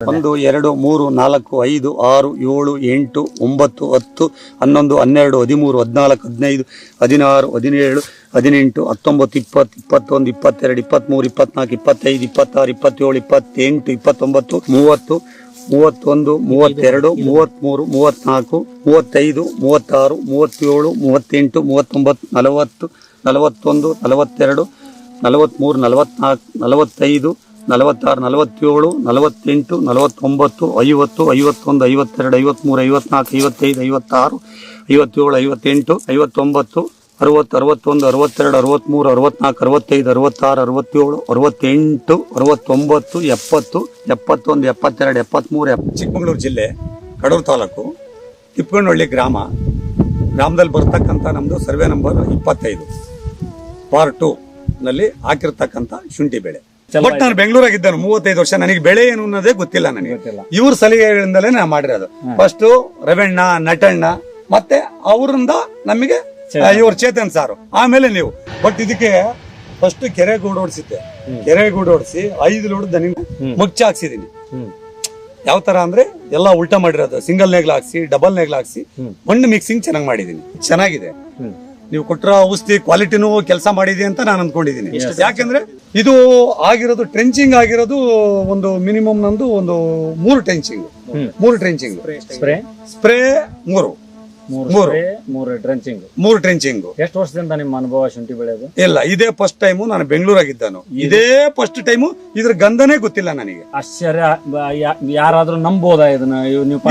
ಒಂದು, ಎರಡು, ಮೂರು, ನಾಲ್ಕು, ಐದು, ಆರು, ಏಳು, ಎಂಟು, ಒಂಬತ್ತು, ಹತ್ತು, ಹನ್ನೊಂದು, ಹನ್ನೆರಡು, ಹದಿಮೂರು, ಹದಿನಾಲ್ಕು, ಹದಿನೈದು, ಹದಿನಾರು, ಹದಿನೇಳು, ಹದಿನೆಂಟು, ಹತ್ತೊಂಬತ್ತು, ಇಪ್ಪತ್ತು, ಇಪ್ಪತ್ತೊಂದು, ಇಪ್ಪತ್ತೆರಡು, ಇಪ್ಪತ್ತ್ಮೂರು ಇಪ್ಪತ್ನಾಲ್ಕು ಇಪ್ಪತ್ತೈದು, ಇಪ್ಪತ್ತಾರು, ಇಪ್ಪತ್ತೇಳು, ಇಪ್ಪತ್ತೆಂಟು, ಇಪ್ಪತ್ತೊಂಬತ್ತು, ಮೂವತ್ತು, ಮೂವತ್ತೊಂದು, ಮೂವತ್ತೆರಡು, ಮೂವತ್ತ್ಮೂರು, ಮೂವತ್ತ್ನಾಲ್ಕು, ಮೂವತ್ತೈದು, ಮೂವತ್ತಾರು, ಮೂವತ್ತೇಳು, ಮೂವತ್ತೆಂಟು, ಮೂವತ್ತೊಂಬತ್ತು, ನಲವತ್ತು, ನಲವತ್ತೊಂದು, ನಲವತ್ತೆರಡು, ನಲವತ್ತ್ಮೂರು ನಲವತ್ನಾಲ್ಕು ನಲವತ್ತೈದು ನಲವತ್ತಾರು, ನಲವತ್ತೇಳು, ನಲವತ್ತೆಂಟು, ನಲವತ್ತೊಂಬತ್ತು, ಐವತ್ತು, ಐವತ್ತೊಂದು, ಐವತ್ತೆರಡು ಐವತ್ತ್ಮೂರು ಐವತ್ನಾಲ್ಕು, ಐವತ್ತೈದು, ಐವತ್ತಾರು, ಐವತ್ತೇಳು, ಐವತ್ತೆಂಟು, ಐವತ್ತೊಂಬತ್ತು, ಅರವತ್ತು, ಅರವತ್ತೊಂದು, ಅರವತ್ತೆರಡು ಅರವತ್ತ್ಮೂರು ಅರವತ್ನಾಲ್ಕು, ಅರವತ್ತೈದು, ಅರವತ್ತಾರು, ಅರವತ್ತೇಳು, ಅರವತ್ತೆಂಟು, ಅರವತ್ತೊಂಬತ್ತು, ಎಪ್ಪತ್ತು, ಎಪ್ಪತ್ತೊಂದು, ಎಪ್ಪತ್ತೆರಡು ಎಪ್ಪತ್ತ್ಮೂರು ಎಪ್ ಚಿಕ್ಕಮಗಳೂರು ಜಿಲ್ಲೆ, ಕಡೂರು ತಾಲೂಕು ತಿಪ್ಪಣ್ಣಹಳ್ಳಿ ಗ್ರಾಮ, ಗ್ರಾಮದಲ್ಲಿ ಬರ್ತಕ್ಕಂಥ ನಮ್ಮದು ಸರ್ವೆ ನಂಬರ್ ಇಪ್ಪತ್ತೈದು ಪಾರ್ಟ್ ಟೂನಲ್ಲಿ ಹಾಕಿರ್ತಕ್ಕಂಥ ಶುಂಠಿ ಬೆಳೆ. ಬಟ್ ನಾನು ಬೆಂಗಳೂರಾಗಿದ್ದಾನು ಮೂವತ್ತೈದು ವರ್ಷ. ನನಗೆ ಬೆಳೆ ಏನು ಅನ್ನೋದೇ ಗೊತ್ತಿಲ್ಲ ನನಗೆ. ಇವ್ರ ಸಲಹೆಗಳಿಂದಲೇ ನಾ ಮಾಡಿರೋದು. ಫಸ್ಟ್ ರವಣ್ಣ ನಟಣ್ಣ ಮತ್ತೆ ಅವರಿಂದ ನಮಗೆ ಇವ್ರ ಚೇತನ್ ಸಾರು. ಆಮೇಲೆ ನೀವು. ಬಟ್ ಇದಕ್ಕೆ ಫಸ್ಟ್ ಕೆರೆ ಗೂಡು ಓಡಿಸಿದ್ದೆ. ಕೆರೆ ಗೂಡು ಓಡಿಸಿ ಐದು ಲೋಡ್ ದನಿಗೆ ಮುಚ್ಚ ಹಾಕ್ಸಿದೀನಿ. ಯಾವ ತರ ಅಂದ್ರೆ ಎಲ್ಲ ಉಲ್ಟಾ ಮಾಡಿರೋದು. ಸಿಂಗಲ್ ನೇಗ್ಲ ಹಾಕ್ಸಿ ಡಬಲ್ ನೇಗ್ಲ ಹಾಕ್ಸಿ ಮಣ್ಣು ಮಿಕ್ಸಿಂಗ್ ಚೆನ್ನಾಗಿ ಮಾಡಿದೀನಿ. ಚೆನ್ನಾಗಿದೆ. ನೀವು ಕೊಟ್ಟಿರೋ ಔಷಧಿ ಕ್ವಾಲಿಟಿನೂ ಕೆಲಸ ಮಾಡಿದೆ ಅಂತ ನಾನು ಅಂದ್ಕೊಂಡಿದ್ದೀನಿ. ಯಾಕಂದ್ರೆ ಇದು ಆಗಿರೋದು ಟ್ರೆಂಚಿಂಗ್ ಆಗಿರೋದು ಒಂದು ಮಿನಿಮಮ್ ನಂದು ಒಂದು ಮೂರು ಟ್ರೆಂಚಿಂಗ್. ಮೂರು ಟ್ರೆಂಚಿಂಗ್ ಸ್ಪ್ರೇ ಸ್ಪ್ರೇ ಮೂರು. ಮೂರು ಮೂರು. ಸ್ಪ್ರೇ ಮೂರು ಟ್ರೆಂಚಿಂಗ್ ಎಷ್ಟು ವರ್ಷದಿಂದ ನಿಮ್ಮ ಅನುಭವ ಶುಂಠಿ ಬೆಳೆಯೋದು? ಇಲ್ಲ ಇದೇ ಫಸ್ಟ್ ಟೈಮು ನಾನು ಬೆಂಗಳೂರಾಗಿದ್ದಾನು. ಇದೇ ಫಸ್ಟ್ ಟೈಮು ಇದ್ರ ಗಂಧನೇ ಗೊತ್ತಿಲ್ಲ ನನಗೆ. ಆಶ್ಚರ್ಯ ಯಾರಾದ್ರೂ ನಂಬೋದಾ ಇದನ್ನ?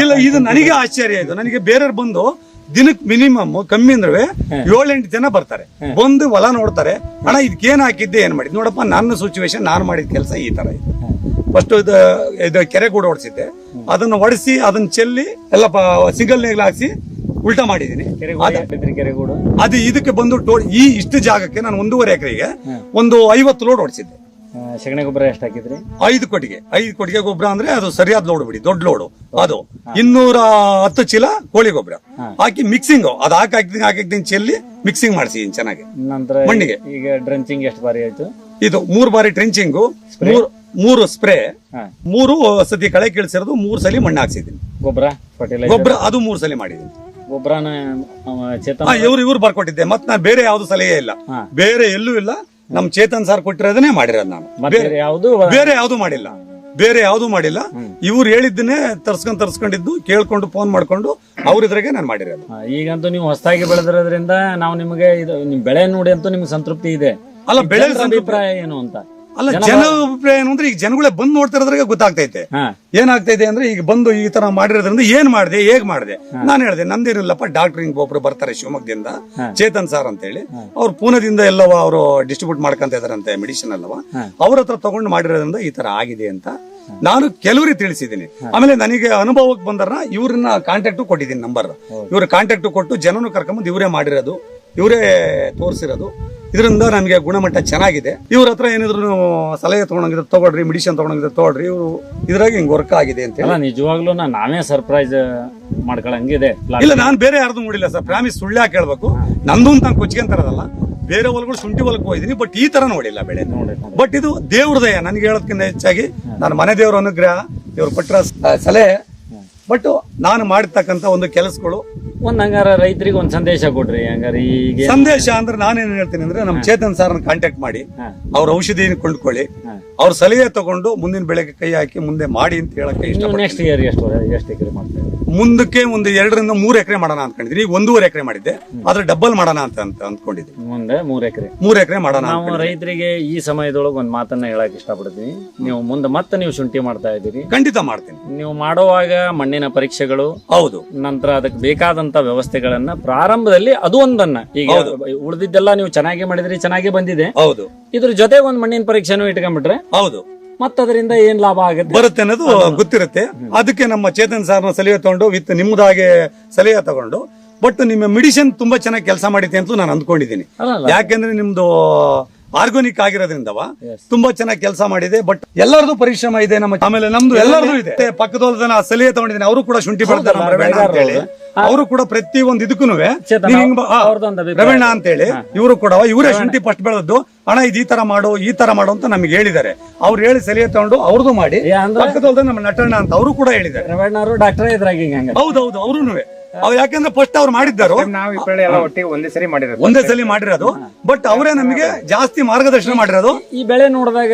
ಇಲ್ಲ ಇದು ನನಗೆ ಆಶ್ಚರ್ಯ ಇದು. ನನಗೆ ಬೇರೆಯವ್ರು ಬಂದು ದಿನಕ್ಕೆ ಮಿನಿಮಮ್ ಕಮ್ಮಿ ಅಂದ್ರೆ ಏಳೆಂಟು ಜನ ಬರ್ತಾರೆ. ಬಂದು ಹೊಲ ನೋಡ್ತಾರೆ. ಅಣ್ಣ ಇದಕ್ಕೆ ಏನ್ ಹಾಕಿದ್ದೆ ಏನ್ ಮಾಡಿದ್? ನೋಡಪ್ಪ ನನ್ನ ಸಿಚುವೇಶನ್ ನಾನು ಮಾಡಿದ ಕೆಲಸ ಈ ತರ ಇದೆ. ಫಸ್ಟ್ ಇದು ಇದು ಕೆರೆ ಕೂಡ ಹೊಡ್ಸಿದ್ದೆ ಅದನ್ನ ಹೊಡಿಸಿ ಅದನ್ನ ಚೆಲ್ಲಿ ಎಲ್ಲ ಸಿಂಗಲ್ ನೇಗ್ಲ ಹಾಕ್ಸಿ ಉಲ್ಟಾ ಮಾಡಿದೀನಿ. ಅದು ಇದಕ್ಕೆ ಬಂದು ಈ ಇಷ್ಟು ಜಾಗಕ್ಕೆ ನಾನು ಒಂದೂವರೆ ಎಕರೆಗೆ ಒಂದು ಐವತ್ತು ಲೋಡ್ ಹೊಡ್ಸಿದ್ದೆ ಸಗಣಿ ಗೊಬ್ಬರ ಎಷ್ಟು ಹಾಕಿದ್ರಿ? ಐದು ಕೊಟ್ಟಿಗೆ. ಐದು ಕೊಟ್ಟಿಗೆ ಗೊಬ್ಬರ ಅಂದ್ರೆ ಅದು ಸರಿಯಾದ ಲೋಡ್ ಬಿಡಿ. ದೊಡ್ಡ ಲೋಡು ಅದು. ಇನ್ನೂರ ಹತ್ತು ಚೀಲ ಕೋಳಿ ಗೊಬ್ಬರ. ಹಾಕಿ ಮಿಕ್ಸಿಂಗ್ ಅದು ಹಾಕಿ ಹಾಕಿದ್ದೀನಿ ಹಾಕಿದ್ದೀನಿ ಚೆಲ್ಲಿ ಮಿಕ್ಸಿಂಗ್ ಮಾಡಿಸಿ ಚೆನ್ನಾಗಿ. ನಂತರ ಮಣ್ಣಿಗೆ. ಈಗ ಡ್ರೆಂಚಿಂಗ್ ಎಷ್ಟು ಬಾರಿ ಆಯ್ತು? ಇದು ಮೂರು ಬಾರಿ ಟ್ರೆಂಚಿಂಗು ಮೂರು ಮೂರು ಸ್ಪ್ರೇ ಮೂರು ಸತಿ ಕಳೆ ಕೀಳ್ಸಿರೋದು ಮೂರು ಸಲ ಮಣ್ಣು ಹಾಕ್ಸಿದ್ದೀನಿ. ಗೊಬ್ಬರ? ಗೊಬ್ಬರ ಅದು ಮೂರು ಸಲ ಮಾಡಿದ್ದೀನಿ. ಗೊಬ್ಬರನ ಚೇತನ್ ಇವ್ರು ಇವ್ರು ಬರ್ಕೊಟ್ಟಿದ್ದೆ. ಮತ್ತೆ ನಾನು ಬೇರೆ ಯಾವ್ದು ಸಲಹೆ ಇಲ್ಲ. ಬೇರೆ ಎಲ್ಲೂ ಇಲ್ಲ. ನಮ್ ಚೇತನ್ ಸರ್ ಕೊಟ್ಟಿರೋದನ್ನೇ ಮಾಡಿರೋದು ನಾನು. ಮತ್ತೆ ಯಾವುದು ಬೇರೆ ಯಾವ್ದು ಮಾಡಿಲ್ಲ. ಬೇರೆ ಯಾವ್ದು ಮಾಡಿಲ್ಲ. ಇವ್ರು ಹೇಳಿದ್ದನ್ನೇ ತರ್ಸ್ಕೊಂಡ್ ತರ್ಸ್ಕೊಂಡಿದ್ದು ಕೇಳ್ಕೊಂಡು ಫೋನ್ ಮಾಡ್ಕೊಂಡು ಅವ್ರ ಇದ್ರಾಗೆ ನಾನು ಮಾಡಿರೋದು. ಈಗಂತೂ ನೀವು ಹೊಸದಾಗಿ ಬೆಳೆದಿರೋದ್ರಿಂದ ನಾವು ನಿಮಗೆ ಇದು ನಿಮ್ ಬೆಳೆ ನೋಡಿ ಅಂತೂ ನಿಮ್ಗೆ ಸಂತೃಪ್ತಿ ಇದೆ. ಅಲ್ಲ ಬೆಳೆ ಅಭಿಪ್ರಾಯ ಏನು ಅಂತ? ಅಲ್ಲ ಜನ ಅಭಿಪ್ರಾಯ ಏನು ಅಂದ್ರೆ ಈಗ ಜನಗಳೇ ಬಂದು ನೋಡ್ತಿರೋದ್ರಾಗ ಗೊತ್ತಾಗ್ತೈತೆ. ಏನಾಗ್ತಾ ಏನಾಗ್ತೈತೆ ಅಂದ್ರೆ ಈಗ ಬಂದು ಈ ತರ ಮಾಡಿರೋದ್ರಿಂದ ಏನ್ ಮಾಡಿದೆ ಹೇಗ್ ಮಾಡಿದೆ? ನಾನು ಹೇಳಿದೆ ನಂದಿರಲ್ಲಪ್ಪ ಡಾಕ್ಟರ್ ಹಿಂಗ್ ಒಬ್ರು ಬರ್ತಾರೆ ಶಿವಮೊಗ್ಗದಿಂದ. ಚೇತನ್ ಸಾರ್ ಅಂತ ಹೇಳಿ ಅವ್ರು ಪೂನದಿಂದ ಎಲ್ಲವ ಅವರು ಡಿಸ್ಟ್ರಿಬ್ಯೂಟ್ ಮಾಡ್ಕೊಂತ ಇದಾರಂತೆ ಮೆಡಿಸಿನ್ ಅಲ್ಲವ. ಅವ್ರ ಹತ್ರ ತಗೊಂಡು ಮಾಡಿರೋದ್ರಿಂದ ಈ ತರ ಆಗಿದೆ ಅಂತ ನಾನು ಕೆಲವರಿಗೆ ತಿಳಿಸಿದ್ದೀನಿ. ಆಮೇಲೆ ನನಗೆ ಅನುಭವಕ್ಕೆ ಬಂದ್ರ ಇವ್ರನ್ನ ಕಾಂಟ್ಯಾಕ್ಟ್ ಕೊಟ್ಟಿದ್ದೀನಿ ನಂಬರ್ ಇವ್ರ ಕಾಂಟ್ಯಾಕ್ಟ್ ಕೊಟ್ಟು ಜನನು ಕರ್ಕೊಂಬಂದು ಇವರೇ ಮಾಡಿರೋದು ಇವರೇ ತೋರಿಸಿರೋದು. ಇದರಿಂದ ನನಗೆ ಗುಣಮಟ್ಟ ಚೆನ್ನಾಗಿದೆ. ಇವ್ರ ಹತ್ರ ಏನಿದ್ರು ಸಲಹೆ ತಗೊಂಡಿದ್ರೆ ತಗೊಳ್ರಿ ಮೆಡಿಸಿನ್ ತಗೊಂಡಿದ್ರೆ ತಗೊಳ್ರಿ ಇವರು ಇದ್ರಾಗ ಹಿಂಗ್ ವರ್ಕ್ ಆಗಿದೆ ಅಂತ ಹೇಳಿ. ಅಲ್ಲ ನಿಜವಾಗ್ಲೂ ನಾ- ನಾವೇ ಸರ್ಪ್ರೈಸ್ ಮಾಡ್ಕೊಳಂಗಿದೆ ಇಲ್ಲ ನಾನು ಬೇರೆ ಯಾರ್ದು ನೋಡಿಲ್ಲ ಸರ್. ಪ್ರಾಮಿಸ್ ಸುಳ್ಳು ಯಾಕೆ ಹೇಳ್ಬೇಕು ನಂದು ಅಂತ ನಾನು ಕೊಚ್ಕೊಂತಾರದಲ್ಲ ಬೇರೆ ಹೊಲಗಳು ಶುಂಠಿ ಹೊಲಕ್ಕೆ ಹೋಗಿದ್ದೀನಿ ಬಟ್ ಈ ತರ ನೋಡಿಲ್ಲ ಬೆಳೆ. ಬಟ್ ಇದು ದೇವ್ರ ದಯ ನನಗೆ ಹೇಳೋದಕ್ಕಿಂತ ಹೆಚ್ಚಾಗಿ ನಾನು ಮನೆ ದೇವ್ರ ಅನುಗ್ರಹ ಇವ್ರು ಕೊಟ್ಟರ ಸಲಹೆ. ಬಟ್ ನಾನು ಮಾಡಿರ್ತಕ್ಕಂಥ ಒಂದು ಕೆಲಸಗಳು ಒಂದ್ ಹಂಗಾರ ರೈತರಿಗೆ ಒಂದ್ ಸಂದೇಶ ಕೊಡ್ರಿ ಹಂಗಾರ ಈಗ ಸಂದೇಶ ಅಂದ್ರೆ ನಾನೇನ್ ಹೇಳ್ತೀನಿ ಅಂದ್ರೆ ನಮ್ ಚೇತನ್ ಸರ್ ಕಾಂಟ್ಯಾಕ್ಟ್ ಮಾಡಿ. ಅವ್ರ ಔಷಧಿ ಕೊಂಡ್ಕೊಳ್ಳಿ. ಅವ್ರ ಸಲಹೆ ತಗೊಂಡು ಮುಂದಿನ ಬೆಳೆಗೆ ಕೈ ಹಾಕಿ ಮುಂದೆ ಮಾಡಿ ಅಂತ ಹೇಳಕ್ಕೆ ಇಷ್ಟ ನೆಕ್ಸ್ಟ್ ಇಯರ್ ಎಷ್ಟು ಎಷ್ಟು ಎಕರೆ ಮಾಡ್ತಾರೆ? ಮುಂದಕ್ಕೆ ಒಂದು ಎರಡರಿಂದ ಮೂರು ಎಕರೆ ಮಾಡೋಣ ಅನ್ಕೊಂಡಿದ್ರಿ ಈಗ ಒಂದೂವರೆ ಎಕರೆ ಮಾಡಿದ್ದೆ. ಆದ್ರೆ ಡಬಲ್ ಮಾಡೋಣ ಅಂತ ಅಂತ ಅಂದ್ಕೊಂಡಿದ್ದೆ ಮುಂದೆ ಮೂರ್ ಎಕರೆ. ಮೂರು ಎಕರೆ ಮಾಡೋಣ ನಾವು ರೈತರಿಗೆ ಈ ಸಮಯದೊಳಗೆ ಒಂದ್ ಮಾತನ್ನ ಹೇಳಕ್ ಇಷ್ಟಪಡ್ತೀನಿ. ನೀವು ಮುಂದೆ ಮತ್ತೆ ನೀವು ಶುಂಠಿ ಮಾಡ್ತಾ ಇದ್ದೀರಿ. ಖಂಡಿತ ಮಾಡ್ತೀನಿ. ನೀವು ಮಾಡುವಾಗ ಮಣ್ಣಿನ ಪರೀಕ್ಷೆಗಳು ಹೌದು. ನಂತರ ಅದಕ್ಕೆ ಬೇಕಾದಂತ ವ್ಯವಸ್ಥೆಗಳನ್ನ ಪ್ರಾರಂಭದಲ್ಲಿ ಅದು ಒಂದನ್ನ. ಈಗ ಉಳಿದಿದ್ದೆಲ್ಲ ನೀವು ಚೆನ್ನಾಗಿ ಮಾಡಿದ್ರಿ ಚೆನ್ನಾಗಿ ಬಂದಿದೆ. ಹೌದು. ಇದ್ರ ಜೊತೆ ಒಂದ್ ಮಣ್ಣಿನ ಪರೀಕ್ಷೆನೂ ಇಟ್ಕೊಂಡ್ಬಿಟ್ರೆ ಹೌದು. ಮತ್ತ ಅದರಿಂದ ಏನ್ ಲಾಭ ಆಗುತ್ತೆ? ಬರುತ್ತೆ ಅನ್ನೋದು ಗೊತ್ತಿರುತ್ತೆ. ಅದಕ್ಕೆ ನಮ್ಮ ಚೇತನ್ ಸಾರ್ನ ಸಲಹೆ ತಗೊಂಡು ವಿತ್ ನಿಮ್ಮದಾಗೆ ಸಲಹೆ ತಗೊಂಡು ಬಟ್ ನಿಮ್ಮ ಮೆಡಿಸಿನ್ ತುಂಬಾ ಚೆನ್ನಾಗಿ ಕೆಲಸ ಮಾಡಿದೆ ಅಂತ ನಾನು ಅಂದ್ಕೊಂಡಿದ್ದೀನಿ. ಯಾಕೆಂದ್ರೆ ನಿಮ್ದು ಆರ್ಗಾನಿಕ್ ಆಗಿರೋದ್ರಿಂದ. ತುಂಬಾ ಚೆನ್ನಾಗಿ ಕೆಲಸ ಮಾಡಿದೆ ಬಟ್ ಎಲ್ಲರದು ಪರಿಶ್ರಮ ಇದೆ ನಮ್ಮ ಆಮೇಲೆ ನಮ್ದು ಎಲ್ಲರದು ಇದೆ. ಮತ್ತೆ ಪಕ್ಕದೊಳದನ ಸಲಹೆ ತಗೊಂಡಿದ್ದೀನಿ ಅವರು ಕೂಡ ಶುಂಠಿ ಬೆಳೆದಾರೆ ಹೇಳಿ ಅವರು. ಕೂಡ ಪ್ರತಿ ಒಂದು ಇದಕ್ಕೂ. ರವೀಣ ಅಂತ ಹೇಳಿ ಇವರು ಕೂಡ ಇವರೇ ಶುಂಠಿ ಫಸ್ಟ್ ಬೆಳೆದದ್ದು. ಅಣ್ಣ ಇದು ಈ ತರ ಮಾಡು ಈ ತರ ಮಾಡು ಅಂತ ನಮ್ಗೆ ಹೇಳಿದ್ದಾರೆ. ಅವ್ರು ಹೇಳಿ ಸಲಹೆ ತಗೊಂಡು ಅವ್ರದ್ದು ಮಾಡಿ ಪಕ್ಕದೊಳದ ಪಕ್ಕದಲ್ದ ನಮ್ಮ ನಟಣ್ಣ ಅಂತ ಅವರು ಕೂಡ ಹೇಳಿದ್ದಾರೆ. ಅವರು ಡಾಕ್ಟರ್ ಇದ್ರಾಗ ಹೌದೌದು ಅವ್ರು ಅವ್ರು ಯಾಕಂದ್ರೆ ಫಸ್ಟ್ ಅವ್ರು ಮಾಡಿದ್ದಾರು. ನಾವು ಈ ಬೆಳೆ ಎಲ್ಲ ಒಟ್ಟಿಗೆ ಒಂದೇ ಸರಿ ಮಾಡಿರೋದು. ಒಂದೇ ಸಲ ಮಾಡಿರೋದು. ಬಟ್ ಅವರೇ ನಮಗೆ ಜಾಸ್ತಿ ಮಾರ್ಗದರ್ಶನ ಮಾಡಿರೋದು. ಈ ಬೆಳೆ ನೋಡಿದಾಗ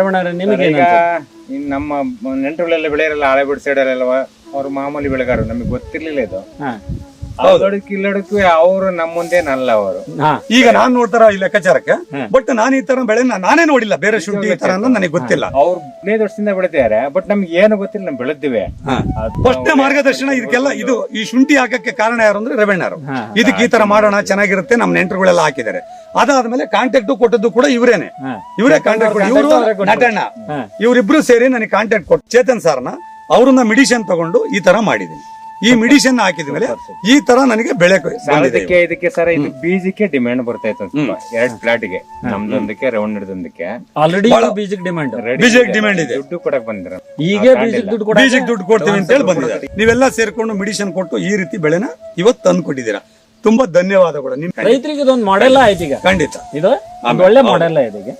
ರಮಣ ನಿಮಗೆ ನಮ್ಮ ನೆಂಟರುಗಳೆಲ್ಲ ಬೆಳೆಯಲ್ಲ ಹಳೆ ಬಿಡ್ ಸೈಡ್ ಅಲ್ವಾ ಅವ್ರು ಮಾಮೂಲಿ ಬೆಳೆಗಾರರು ನಮಗೆ ಗೊತ್ತಿರ್ಲಿಲ್ಲ ಇದು. ಇಲ್ಲೋಡಕ್ಕೂ ಅವರು ನಮ್ಮ ಮುಂದೇನಲ್ಲ ಅವರು. ಈಗ ನಾನ್ ನೋಡ್ತಾರ ಈ ಲೆಕ್ಕಾಚಾರಕ್ಕೆ ಬಟ್ ನಾನು ಈ ತರ ಬೆಳೆ ನಾನೇ ನೋಡಿಲ್ಲ ಬೇರೆ ಶುಂಠಿ ಈ ತರ ಅನ್ನೋದು ನನಗೆ ಗೊತ್ತಿಲ್ಲ. ಅವ್ರು ಹದಿನೈದು ವರ್ಷದಿಂದ ಬೆಳಿತಾರೆ ಬಟ್ ನಮ್ಗೆ ಏನು ಗೊತ್ತಿಲ್ಲ ನಾವು ಬೆಳೆದಿವೆ. ಫಸ್ಟ್ ಮಾರ್ಗದರ್ಶನ ಇದಕ್ಕೆಲ್ಲ ಇದು ಈ ಶುಂಠಿ ಹಾಕಕ್ಕೆ ಕಾರಣ ಯಾರು ಅಂದ್ರೆ ರೇವಣ್ಣರು. ಇದಕ್ಕೆ ಈ ತರ ಮಾಡೋಣ ಚೆನ್ನಾಗಿರುತ್ತೆ ನಮ್ಮ ನೆಂಟರುಗಳೆಲ್ಲ ಹಾಕಿದ್ದಾರೆ. ಅದಾದ್ಮೇಲೆ ಕಾಂಟ್ಯಾಕ್ಟ್ ಕೊಟ್ಟದ್ದು ಕೂಡ ಇವರೇನೆ. ಇವರೇ ಕಾಂಟ್ಯಾಕ್ಟ್ ಕೊಟ್ಟು ಇವರು ನಟಣ್ಣ. ಇವರಿಬ್ರು ಸೇರಿ ನನಗೆ ಕಾಂಟ್ಯಾಕ್ಟ್ ಕೊಟ್ಟು ಚೇತನ್ ಸರ್ನ ಅವ್ರನ್ನ ಮೆಡಿಷನ್ ತಗೊಂಡು ಈ ತರ ಮಾಡಿದೀನಿ ಈ ಮೆಡಿಸಿನ್ ಹಾಕಿದ್ಮೇಲೆ ಈ ತರ ನನಗೆ ಬೆಳೆ ಬಂದಿದೆ ಸಾಲದಕ್ಕೆ ಇದಕ್ಕೆ ಸರ್ ಇದು ಬೀಜಕ್ಕೆ ಡಿಮ್ಯಾಂಡ್ ಬರ್ತಾ ಇತ್ತು ಎರಡ್ ಫ್ಲಾಟ್ಗೆ ನಮ್ದೊಂದಕ್ಕೆ ರೌಂಡ್ ಹಿಡಿದೊಂದಕ್ಕೆ ಆಲ್ರೆಡಿ ಬೀಜಕ್ಕೆ ಡಿಮ್ಯಾಂಡ್ ಬೀಜಕ್ಕೆ ಡಿಮ್ಯಾಂಡ್ ಇದೆ. ದುಡ್ಡು ಕೊಡಕ್ ಬಂದಿರ ಈಗ ಬೀಜಕ್ಕೆ ದುಡ್ಡು ಕೊಡ ಬೀಜಕ್ಕೆ ದುಡ್ಡು ಕೊಡ್ತೀವಿ ಅಂತ ಹೇಳಿ ಬಂದಿದ್ದಾರೆ. ನೀವೆಲ್ಲ ಸೇರ್ಕೊಂಡು ಮೆಡಿಸಿನ್ ಕೊಟ್ಟು ಈ ರೀತಿ ಬೆಳೆನ ಇವತ್ತು ತಂದು ಕೊಟ್ಟಿದ್ದೀರಾ ತುಂಬಾ ಧನ್ಯವಾದಗಳು. ನಿಮ್ ರೈತರಿಗೆ ಇದೊಂದು ಮಾಡೆಲ್ಲ ಆಯ್ತು ಈಗ. ಖಂಡಿತ. ಇದು ಒಳ್ಳೆ ಮಾಡೆಲ್ಲ ಇದೆ ಈಗ.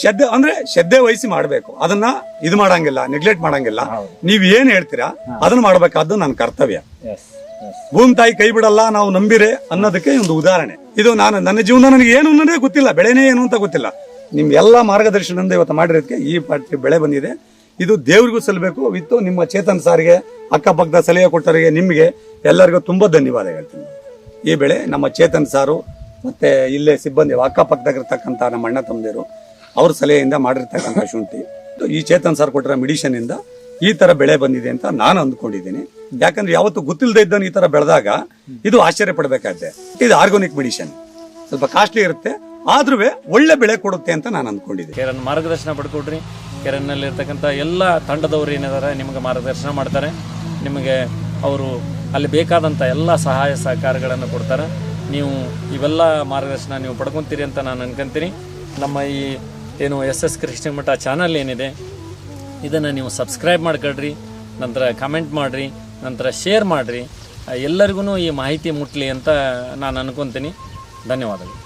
ಶ್ರದ್ಧೆ ಅಂದ್ರೆ ಶ್ರದ್ಧೆ ವಹಿಸಿ ಮಾಡ್ಬೇಕು. ಅದನ್ನ ಇದು ಮಾಡಂಗಿಲ್ಲ ನೆಗ್ಲೆಕ್ಟ್ ಮಾಡಂಗಿಲ್ಲ. ನೀವ್ ಏನ್ ಹೇಳ್ತೀರಾ ಅದನ್ನ ಮಾಡ್ಬೇಕಾದ್ದು ನನ್ನ ಕರ್ತವ್ಯ. ಭೂಮಿ ತಾಯಿ ಕೈ ಬಿಡಲ್ಲ ನಾವು ನಂಬಿರೆ ಅನ್ನೋದಕ್ಕೆ ಒಂದು ಉದಾಹರಣೆ. ಇದು ನಾನು ನನ್ನ ಜೀವನ ನನಗೆ ಏನು ಅನ್ನೋದೇ ಗೊತ್ತಿಲ್ಲ ಬೆಳೆನೇ ಏನು ಅಂತ ಗೊತ್ತಿಲ್ಲ. ನಿಮ್ ಎಲ್ಲಾ ಮಾರ್ಗದರ್ಶನದಿಂದ ಇವತ್ತು ಮಾಡಿರೋದಕ್ಕೆ ಈ ಪಾರ್ಟಿ ಬೆಳೆ ಬಂದಿದೆ. ಇದು ದೇವ್ರಿಗೂ ಸಲ್ಲಬೇಕು ವಿತ್ತು ನಿಮ್ಮ ಚೇತನ್ ಸಾರಿಗೆ ಅಕ್ಕಪಕ್ಕದ ಸಲಹೆ ಕೊಟ್ಟವರಿಗೆ ನಿಮಗೆ ಎಲ್ಲರಿಗೂ ತುಂಬಾ ಧನ್ಯವಾದ ಹೇಳ್ತೀನಿ. ಈ ಬೆಳೆ ನಮ್ಮ ಚೇತನ್ ಸಾರು ಮತ್ತೆ ಇಲ್ಲೇ ಸಿಬ್ಬಂದಿ ಅಕ್ಕಪಕ್ಕದಾಗಿರ್ತಕ್ಕಂಥ ನಮ್ಮ ಅಣ್ಣ ತಮ್ಮದಿರು ಅವ್ರ ಸಲಹೆಯಿಂದ ಮಾಡಿರ್ತಕ್ಕಂಥ ಶುಂಠಿ. ಈ ಚೇತನ್ ಸರ್ ಕೊಟ್ಟಿರೋ ಮೆಡಿಷನ್ ಇಂದ ಈ ತರ ಬೆಳೆ ಬಂದಿದೆ ಅಂತ ನಾನು ಅಂದ್ಕೊಂಡಿದ್ದೀನಿ. ಯಾಕಂದ್ರೆ ಯಾವತ್ತು ಗೊತ್ತಿಲ್ಲದೆ ಇದ್ದವನು ಈ ತರ ಬೆಳೆದಾಗ ಇದು ಆಶ್ಚರ್ಯ ಪಡಬೇಕಾದ್ದೆ ಇದು ಆರ್ಗಾನಿಕ್ ಮೆಡಿಷನ್ ಸ್ವಲ್ಪ ಕಾಸ್ಟ್ಲಿ ಇರುತ್ತೆ ಆದ್ರೂ ಒಳ್ಳೆ ಬೆಳೆ ಕೊಡುತ್ತೆ ಅಂತ ನಾನು ಅಂದ್ಕೊಂಡಿದ್ದೀನಿ. ಕೆರನ್ ಮಾರ್ಗದರ್ಶನ ಪಡ್ಕೊಡ್ರಿ. ಕೆರನ್ನಲ್ಲಿ ಇರ್ತಕ್ಕಂಥ ಎಲ್ಲ ತಂಡದವರು ಏನಿದ್ದಾರೆ ನಿಮಗೆ ಮಾರ್ಗದರ್ಶನ ಮಾಡ್ತಾರೆ. ನಿಮಗೆ ಅವರು ಅಲ್ಲಿ ಬೇಕಾದಂಥ ಎಲ್ಲ ಸಹಾಯ ಸಹಕಾರಗಳನ್ನು ಕೊಡ್ತಾರೆ. ನೀವು ಇವೆಲ್ಲ ಮಾರ್ಗದರ್ಶನ ನೀವು ಪಡ್ಕೊತೀರಿ ಅಂತ ನಾನು ಅನ್ಕೊಂತೀನಿ. ನಮ್ಮ ಈ ಏನು ಎಸ್ ಎಸ್ ಕೃಷ್ಣಮಠ ಚಾನಲ್ ಏನಿದೆ, ಇದನ್ನು ನೀವು ಸಬ್ಸ್ಕ್ರೈಬ್ ಮಾಡ್ಕೊಳ್ರಿ, ನಂತರ ಕಮೆಂಟ್ ಮಾಡಿರಿ, ನಂತರ ಶೇರ್ ಮಾಡಿರಿ. ಎಲ್ಲರಿಗೂ ಈ ಮಾಹಿತಿ ಮುಟ್ಲಿ ಅಂತ ನಾನು ಅನ್ಕೊತೀನಿ. ಧನ್ಯವಾದಗಳು.